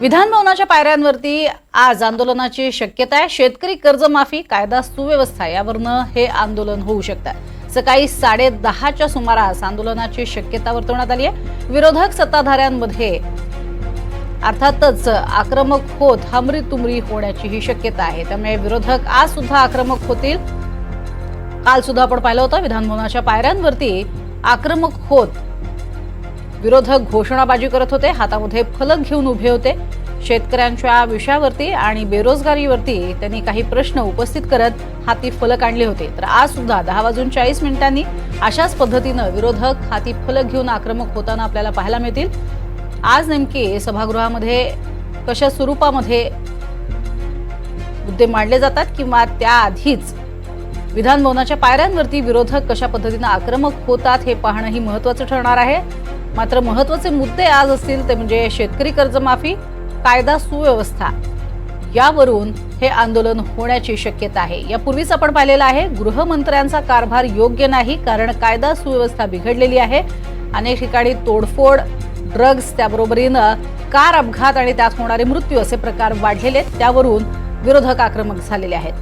विधानभवनाच्या पायऱ्यांवरती आज आंदोलनाची शक्यता आहे. शेतकरी कर्जमाफी कायदा सुव्यवस्था यावरनं हे आंदोलन होऊ शकतं सकाळी साडे दहाच्या सुमारास आंदोलनाची शक्यता वर्तवण्यात आली आहे. विरोधक सत्ताधाऱ्यांमध्ये अर्थातच आक्रमक होत हमरी तुमरी होण्याची ही शक्यता आहे. त्यामुळे विरोधक आज सुद्धा आक्रमक होतील. काल सुद्धा आपण पाहिलं होतं विधानभवनाच्या पायऱ्यांवरती आक्रमक होत विरोधक घोषणाबाजी करत होते. हातामध्ये फलक घेऊन उभे होते. शेतकऱ्यांच्या विषयावरती आणि बेरोजगारीवरती त्यांनी काही प्रश्न उपस्थित करत हाती फलक आणले होते. तर आज सुद्धा दहा वाजून चाळीस मिनिटांनी अशाच पद्धतीनं विरोधक हाती फलक घेऊन आक्रमक होताना आपल्याला पाहायला मिळतील. आज नेमके सभागृहामध्ये कशा स्वरूपामध्ये मुद्दे मांडले जातात किंवा त्याआधीच विधानभवनाच्या पायऱ्यांवरती विरोधक कशा पद्धतीनं आक्रमक होतात हे पाहणंही महत्वाचं ठरणार आहे. मात्र महत्त्वाचे मुद्दे आज असतील ते म्हणजे शेतकरी कर्जमाफी कायदा सुव्यवस्था यावरून हे आंदोलन होण्याची शक्यता आहे. यापूर्वीच आपण पाहिलेलं आहे गृहमंत्र्यांचा कारभार योग्य नाही कारण कायदा सुव्यवस्था बिघडलेली आहे. अनेक ठिकाणी तोडफोड ड्रग्ज त्याबरोबरीनं कार अपघात आणि त्यात होणारे मृत्यू असे प्रकार वाढलेले आहेत. त्यावरून विरोधक आक्रमक झालेले आहेत.